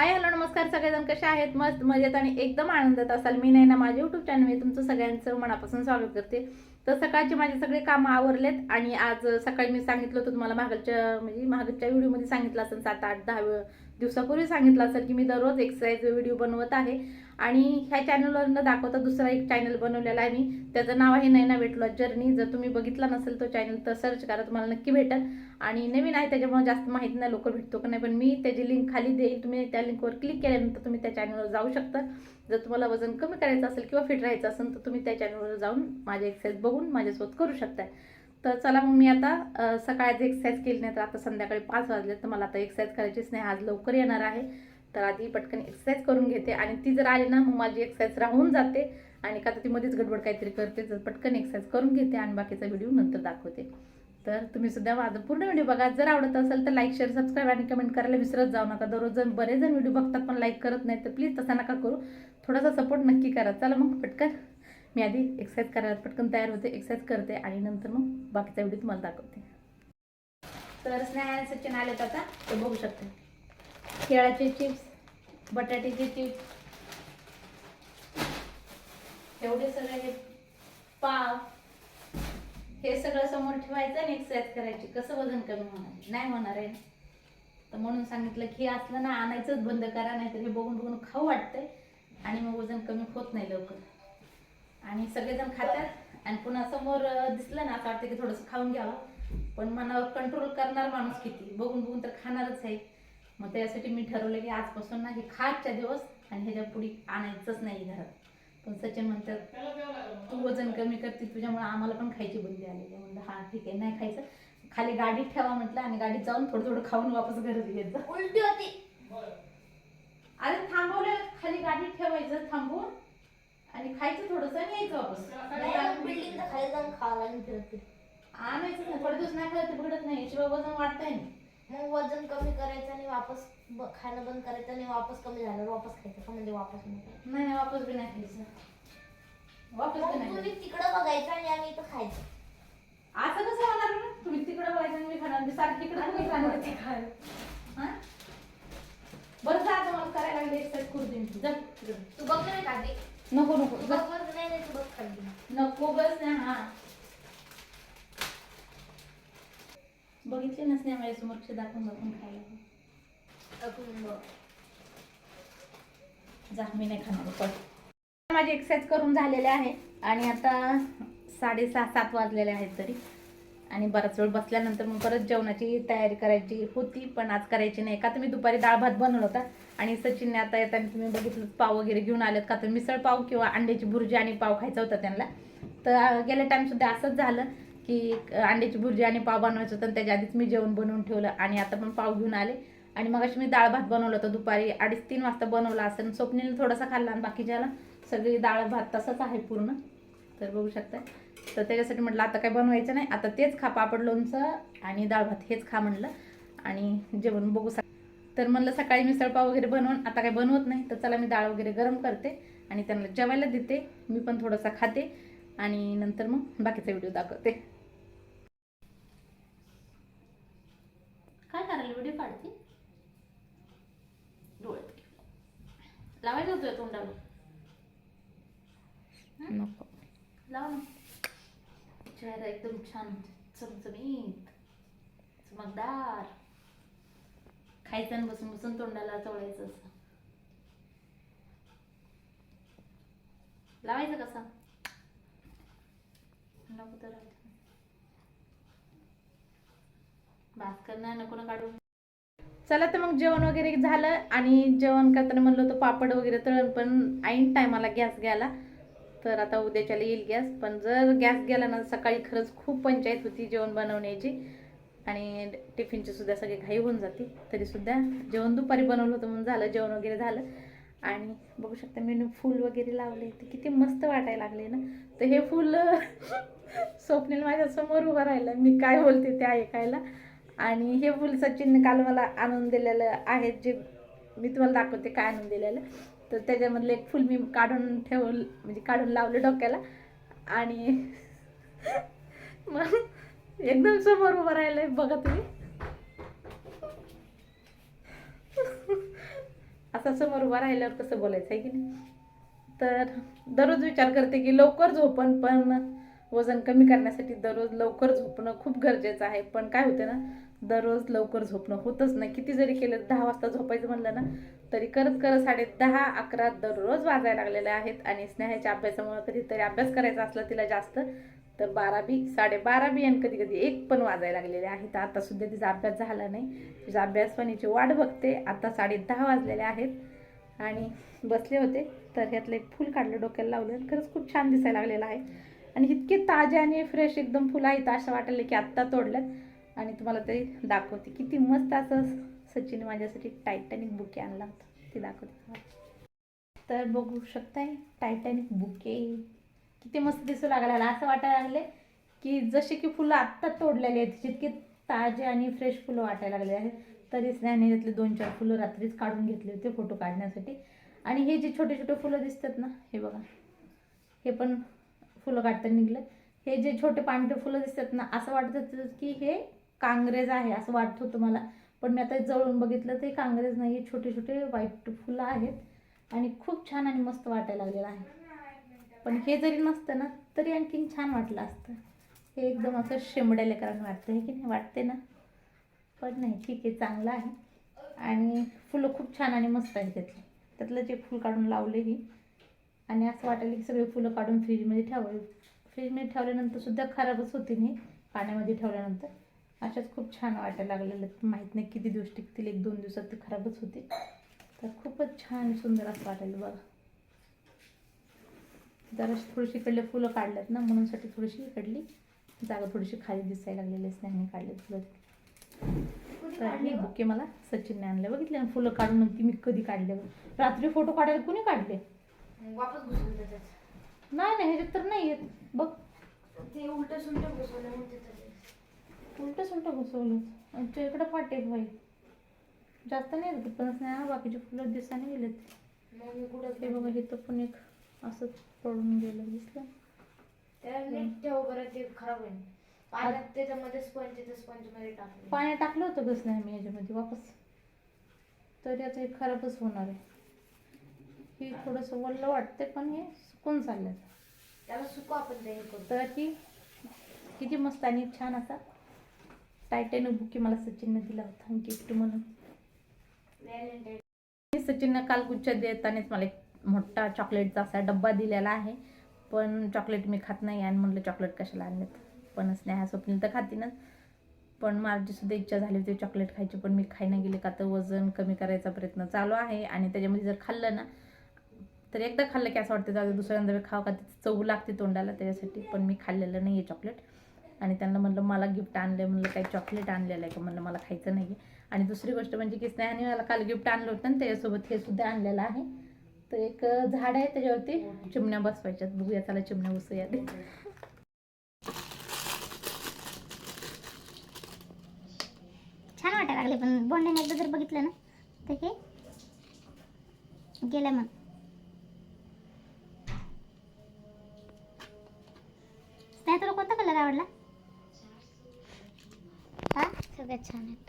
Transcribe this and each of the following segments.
Hi hello नमस्कार सगळेजण कसे आहेत? मस्त मजेत आणि एकदम आनंदात असाल. मी नाही ना माझ्या युट्यूब चॅनलमध्ये तुमचं सगळ्यांचं मनापासून स्वागत करते. तर सकाळचे माझे सगळे कामं आवरलेत आणि आज सकाळी मी सांगितलं होतं तुम्हाला मागच्या म्हणजे मागच्या व्हिडिओमध्ये सांगितलं असेल सात आठ दहा दिवसापूर्वी सांगितलं असेल की मी दररोज एक्सरसाइज व्हिडिओ बनवत आहे. आणि ह्या चॅनलवरनं दाखवता दुसरा एक चॅनल बनवलेला आहे मी. त्याचं नाव आहे नैना वेट लॉस जर्नी जर तुम्ही बघितला नसेल तो चॅनल तर सर्च करा तुम्हाला नक्की भेटेल. आणि नवीन आहे त्याच्यामुळे जास्त माहिती नाही लवकर भेटतो का नाही. पण मी त्याची लिंक खाली देईल. तुम्ही त्या लिंकवर क्लिक केल्यानंतर तुम्ही त्या चॅनलवर जाऊ शकता. जर तुम्हाला वजन कमी करायचं असेल किंवा फिट राहायचं असेल तर तुम्ही त्या चॅनलवर जाऊन माझे एक्सरसाइज बघून माझ्यासोबत करू शकता तर चला मग मी आता सकाळचं सकाळची एक्सरसाइज केली नाही तर आता संध्याकाळी पाच वाजले तर मला आता एक्सरसाइज करायचीच नाही. आज लवकर येणार आहे. तर आधी पटकन एक्सरसाइज करून घेते आणि ती जर आली ना मग माझी एक्सरसाइज राहून जाते. आणि का तर ती मध्येच गडबड काहीतरी करते तर पटकन एक्सरसाइज करून घेते आणि बाकीचा व्हिडिओ नंतर दाखवते. तर तुम्ही सुद्धा माझा पूर्ण व्हिडिओ बघा. जर आवडत असेल तर लाईक शेअर सबस्क्राईब आणि कमेंट करायला विसरत जाऊ नका. दररोज जण बरेच जण व्हिडिओ बघतात पण लाईक करत नाही तर प्लीज तसा नका करू. थोडासा सपोर्ट नक्की करा. चला मग पटकन. मी आधी एक्सरसाइज करायला पटकन तयार होते एक्सरसाइज करते आणि नंतर मग बाकीचा व्हिडिओ तुम्हाला दाखवते. तर स्नेहा आले तर आता ते बघू शकते. केळाचे चिप्स बटाट्याचे चिप्स. एवढे सगळे हे पाव हे सगळं समोर ठेवायचं आणि एक्सरसाइज करायची. कसं वजन कमी होणार? नाही होणार आहे. तर म्हणून सांगितलं की असलं ना आणायचंच बंद करा नाही तर हे बघून बघून खाऊ वाटतंय. आणि मग वजन कमी होत नाही लवकर. आणि सगळेजण खातात. आणि पुन्हा समोर दिसलं ना असं वाटतं की थोडंसं खाऊन घ्यावं. पण मनावर कंट्रोल करणार माणूस किती? बघून बघून तर खाणारच आहे. मग त्यासाठी मी ठरवलं की आजपासून ना हे खाटच्या दिवस आणि ह्याच्या पुढे आणायचंच नाही घरात. पण सचिन म्हणतात तू वजन कमी करते तुझ्यामुळे आम्हाला पण खायची बंदी आलेली आहे. म्हणलं हा ठीक आहे नाही खायचं. खाली गाडीत ठेवा म्हटलं आणि गाडीत जाऊन थोडं थोडं खाऊन वापस घरी येत जा उलटी होती. अरे थांबवलं खाली गाडीत ठेवायचं थांबवून आणि खायचं थोडंसं आणि यायचं वापस. बिल्डिंग खाली जाऊन खावा लागेल फिरत फिरत. आणायचं थोडे दिवस नाही खायचं बिघडत नाही. शिवाय वजन वाढतंय. ना मग वजन कमी करायचं आणि वापस ब- खाणं बंद करायचं आणि वापस कमी झालं वापस खायचं का म्हणजे वापस नाही खायचं. नाही नाही, वापस बी नाही खायचं वापस मग नाही तुम्ही खायचं. तिकडं बघायचं आणि आम्ही इथं खायचं असं कसं होणार ना तुम्ही तिकडे बघायचं आणि मी खाणार मी सारखी इकडे तुम्ही खाणार ते खायला हा? बरं जा आता मला करायला लागले एक्सरसाइज करू दे मी. जा तिकडे. तू बघ नाही खाते नको नको तू जा. बघ बरं नाही नाही तू बघ खाली नको बस ना हा बघितले नसणे माझ्यासमोर दाखवून दाखवून खायला. जा मी नाही खाणार पण माझी एक्सरसाइज करून झालेले आहे आणि आता साडेसहा सात वाजलेले आहेत तरी. आणि बराच वेळ बसल्यानंतर मग परत जेवणाची तयारी करायची होती पण आज करायची नाही. का तर मी दुपारी डाळ भात बनवला होता आणि सचिनने आता येताना तुम्ही बघितलं पाव वगैरे घेऊन आलेत. का तर मिसळ पाव किंवा अंड्याची भुर्जी आणि पाव खायचा होता त्यांना. तर गेल्या टाइम सुद्धा असंच झालं. की अंड्याची भुर्जी आणि पाव बनवायचं होतं आणि त्याच्या आधीच मी जेवण बनवून ठेवलं आणि आता पण पाव घेऊन आले. आणि मग मी डाळ भात बनवलं होतं दुपारी अडीच तीन वाजता बनवला असेल. स्वप्नील थोडासा खाल्ला आणि बाकीच्याला सगळी डाळ भात तसंच आहे पूर्ण. तर बघू शकता. तर त्याच्यासाठी म्हटलं आता काय बनवायचं नाही आता तेच खा पापड लोणचं आणि डाळ भात हेच खा म्हणलं आणि जेवण बघू सक तर म्हणलं सकाळी मिसळपाव वगैरे बनवून आता काय बनवत नाही तर चला मी डाळ वगैरे गरम करते आणि त्यांना जेवायला देते. मी पण थोडासा खाते आणि नंतर मग बाकीचा व्हिडिओ दाखवते काय करायला व्हिडिओ काढते. डोळ्यात लावायचं होतं तोंडाला नको. लावा चेहरा एकदम छान चमचमीत. चमकदार. खायचं आणि बसून बसून तोंडाला चवळायचं असं. लावायचं कसा? नको तर. भास्कर नाही नको ना काढून? चला तर मग जेवण वगैरे झालं आणि जेवण करताना म्हणलं होतं पापड वगैरे तळण पण ऐन टायमाला गॅस गेला तर आता उद्याच्याला येईल गॅस पण जर गॅस गेला ना सकाळी खरंच खूप पंचायत होती जेवण बनवण्याची. आणि टिफिनची सुद्धा सगळी घाई होऊन जाते तरी सुद्धा जेवण दुपारी बनवलं होतं म्हणून झालं जेवण वगैरे झालं. आणि बघू शकता मेनू फूल वगैरे लावले ते किती मस्त वाटायला लागले ना. तर हे फूल स्वप्नील माझ्यासमोर उभं राहिलं. मी काय बोलते ते ऐकायला. आणि हे फुल सचिन काल मला आणून दिलेलं आहे जे मी तुम्हाला दाखवते काय आणून दिलेलं. तर त्याच्यामधलं एक फुल मी काढून ठेवलं म्हणजे काढून लावलं डोक्याला. आणि मग एकदम समोर उभं राहिलंय बघा तुम्ही. असा समोर उभा राहिल्यावर कसं बोलायचं आहे की नाही? तर दररोज विचार करते की लवकर झोपण पण वजन कमी करण्यासाठी दररोज लवकर झोपणं खूप गरजेचं आहे. पण काय होते ना दररोज लवकर झोपणं. होतच नाही. किती जरी केलं दहा वाजता झोपायचं म्हणलं ना तरी करत करत साडे दहा अकरा दररोज वाजायला लागलेल्या आहेत. आणि स्नेहाच्या अभ्यासामुळे कधीतरी अभ्यास करायचा असला तिला जास्त तर बारा बी साडेबारा बी आणि कधी कधी एक पण वाजायला लागलेले आहेत. आता सुद्धा तिचा अभ्यास झाला नाही. तिचा अभ्यास पण हिची वाट बघते. आता साडे दहा वाजलेले आहेत. आणि बसले होते. तर ह्यातलं एक फूल काढलं डोक्याला लावलं. खरंच खूप छान दिसायला लागलेलं आहे. आणि इतके ताजे आणि फ्रेश एकदम फुलं आहेत. असं वाटलं की आत्ता तोडल्यात. आणि तुम्हाला ते दाखवते. किती मस्त असं सचिन माझ्यासाठी टायटॅनिक बुके आणला होता. ते दाखवते तुम्हाला. तर बघू शकताय टायटॅनिक बुके किती मस्त दिसू लागला. असं वाटायला लागले की जसे की फुलं आत्ता तोडलेली आहेत जितके ताजे आणि फ्रेश फुलं वाटायला लागले आहेत तरी स्नॅने त्यातले दोन चार फुलं रात्रीच काढून घेतले होते फोटो काढण्यासाठी. आणि हे जे छोटे छोटे फुलं दिसतात ना हे बघा. हे पण फुलं काढताना निघलं हे जे छोटे पांढरे फुलं दिसतात ना असं वाटत होतं की हे कांग्रेज आहे असं वाटत होतं मला. पण मी आता जवळून बघितलं ते कांग्रेज नाही छोटे छोटे व्हाईट फुलं आहेत. आणि खूप छान आणि मस्त वाटायला लागलेलं आहे. पण हे जरी नसतं ना तरी आणखीन छान वाटलं असतं. हे एकदम असं शेंबड्या लेकरांना वाटतं हे की नाही? वाटते ना? पण नाही ठीक आहे चांगलं आहे. आणि फुलं खूप छान आणि मस्त आहे त्यातली. त्यातलं जे फुल काढून लावलेही आणि असं वाटायला की सगळे फुलं काढून फ्रीजमध्ये ठेवावे. फ्रीजमध्ये ठेवल्यानंतर सुद्धा खराबच होती नाही पाण्यामध्ये ठेवल्यानंतर. अशाच खूप छान वाटायला लागलेलं माहीत नाही किती दिवस टिकतील एक दोन दिवसात ते खराबच होते तर खूपच छान सुंदर असं वाटायला बघा. जरा थोडीशी इकडले फुलं काढल्यात ना म्हणूनसाठी थोडीशी इकडली. जागा थोडीशी खाली दिसायला लागलेली स्नेहाने काढले फुलं. तर हे बुके मला सचिनने आणले. बघितले ना फुलं काढून म्हणते मी कधी काढले? रात्री फोटो काढायला कुणी काढले? वापस नाही नाही ह्याच्यात तर नाही येत बघ. ते उलट सुलट म्हणते त्याच्यात उलट सुलट घुसवलं आमच्या इकडं पाटे भाई जास्त नाही येत पण नाही बाकीचे फुलं दिसाने गेलेत. मग मी कुठं हे बघा हे तर पण एक असं पडून गेलं दिसलं. पाण्यात टाकले. पाणी टाकलं होतं कसं नाही मी ह्याच्यामध्ये वापस. तरी आता हे खराबच होणार आहे. ही थोडंसं वल्ल वाटते पण हे सुकून चाललं त्याला सुकू आपण तर ही किती मस्त आणि छान असा टायटॅन बुकी मला सचिननं दिला होता गिफ्ट म्हणून. सचिननं काल गुच्छा देतानाच मला एक मोठा चॉकलेटचा असा डब्बा दिलेला आहे. पण चॉकलेट मी खात नाही आणि म्हटलं चॉकलेट कशाला आणलेत? पण स्नेहा स्वप्नील तर खातीनच पण माझी सुद्धा इच्छा झाली होती चॉकलेट खायची पण मी खायला गेले का तर वजन कमी करायचा प्रयत्न चालू आहे. आणि त्याच्यामध्ये जर खाल्लं ना तर एकदा खाल्लं की असं वाटतं जाऊ दुसऱ्यांदा खावं का त्याची चव लागते तोंडाला त्याच्यासाठी. पण मी खाल्लेलं नाही आहे चॉकलेट आणि त्यांना म्हणलं मला गिफ्ट आणलं म्हणलं काही चॉकलेट आणलेलं आहे का? म्हणलं मला खायचं नाही आणि दुसरी गोष्ट म्हणजे की स्नेहाने मला काल गिफ्ट आणलं होतं आणि त्याच्यासोबत हे सुद्धा आणलेलं आहे. तर एक झाड आहे त्याच्यावरती. चिमण्या बसवायच्यात. बघूया त्याला चिमण्या बसूया. ते छान वाटायला लागले पण बोंड्याने एकदा जर बघितलं ना तर हे गेलं मग स्नेहा तुला कोणता कलर आवडला? बघा छान आहेत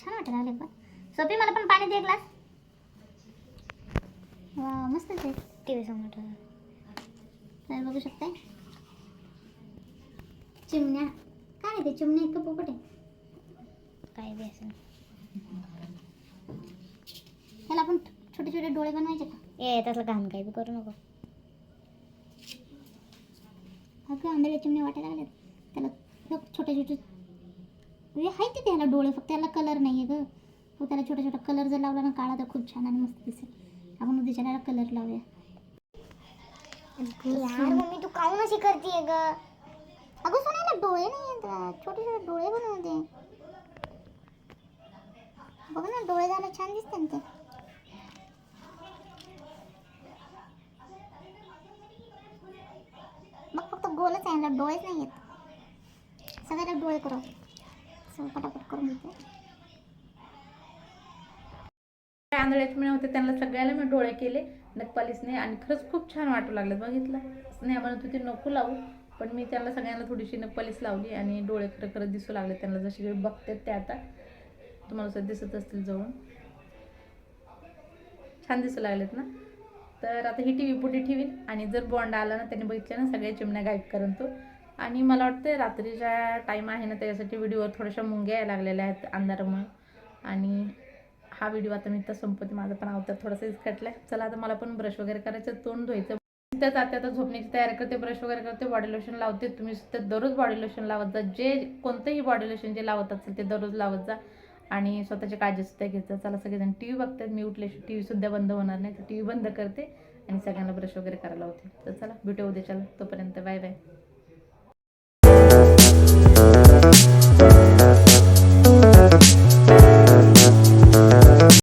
छान वाटायला लागले पण. सोपी मला पण पाणी दे ग्लास. वा मस्त आहे. टी व्ही समोर ठेवलं. तर बघू शकताय. चिमण्या. काय आहे ते चिमण्या इतकं पोपट आहे? काय बी असेल. ह्याला आपण छोटे छोटे डोळे बनवायचे का? ए तसलं घाण काही बी करू नको. अगं आंधळ्या चिमण्या वाटायला लागल्यात त्याला छोटे छोटे म्हणजे आहे ते त्याला डोळे फक्त त्याला कलर नाही आहे गं त्याला छोटा छोटा कलर जर लावला ना काळा तर खूप छान आणि मस्त दिसेल. आपण उद्याच्या त्याला कलर लावूया. यार मम्मी तू काऊन अशी करते ग? अगं सोन्याला डोळे नाही आहेत छोटे छोटे डोळे बनवते बघ ना डोळे झालं छान दिसते ते. गोलच आहे ना डोळेच नाही आहेत. सगळ्याला डोळे करू. सगळं पटापट करून घेते. आंधळ्या चिमण्या होते त्यांना सगळ्याला मी डोळे केले. नखपालीसने आणि खरंच खूप छान वाटू लागलं. बघितलं? स्नेहा म्हणत होती नको लावू. पण मी त्यांना सगळ्यांना थोडीशी नखपालीस लावली आणि डोळे खरं खरं दिसू लागले. त्यांना जसे बघतात ते आता तुम्हाला दिसत असतील जवळून. छान दिसू लागलेत ना? तर आता ही टी व्ही पुढे ठेवीन. आणि जर बॉन्ड आला ना त्यांनी बघितलं ना सगळ्या चिमण्या गायब करून तो. आणि मला वाटतं रात्रीच्या टाईम आहे ना त्याच्यासाठी व्हिडिओवर थोड्याशा मुंग्या यायला लागलेल्या आहेत अंधारामुळे. आणि हा व्हिडिओ आता मी तर संपत माझा पण अवतार थोडासा इसकटलाय चला आता मला पण ब्रश वगैरे करायचं तोंड धुवायचं त्याच आता आता झोपण्याची तयारी करते ब्रश वगैरे करते बॉडी लोशन लावते. तुम्ही सुद्धा दररोज बॉडी लोशन लावत जा. जे कोणतंही बॉडी लोशन जे लावत असेल ते दररोज लावत जा. आणि स्वतःची काळजी सुद्धा घेत चला सगळेजण टी व्ही बघतात. मी उठले टी व्हीसुद्धा बंद होणार नाही. तर टी व्ही बंद करते आणि सगळ्यांना ब्रश वगैरे करायला होते तर चला भेटू उद्या चला तोपर्यंत बाय बाय.